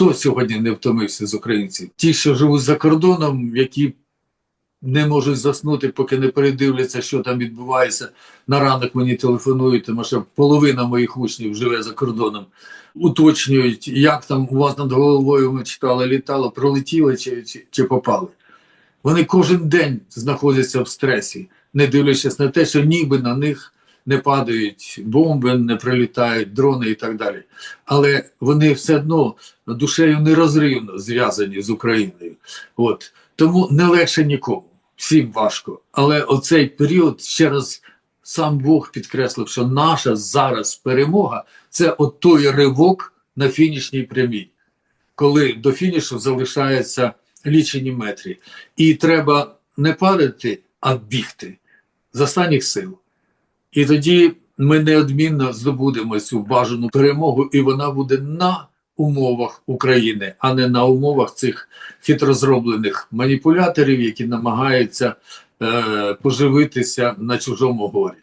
Хто сьогодні не втомився з українців? Ті, що живуть за кордоном, які не можуть заснути, поки не передивляться, що там відбувається. На ранок мені телефонують, тому що половина моїх учнів живе за кордоном. Уточнюють, як там у вас над головою ми читали, літало, пролетіли чи, чи, чи попали. Вони кожен день знаходяться в стресі, не дивлячись на те, що ніби на них не падають бомби, не прилітають дрони і так далі. Але вони все одно душею нерозривно зв'язані з Україною. От. Тому не легше нікому, всім важко. Але оцей період ще раз сам Бог підкреслив, що наша зараз перемога це от той ривок на фінішній прямій, коли до фінішу залишаються лічені метри. І треба не падати, а бігти з останніх сил. І тоді ми неодмінно здобудемо цю бажану перемогу, і вона буде на умовах України, а не на умовах цих хитро зроблених маніпуляторів, які намагаються е, поживитися на чужому горі.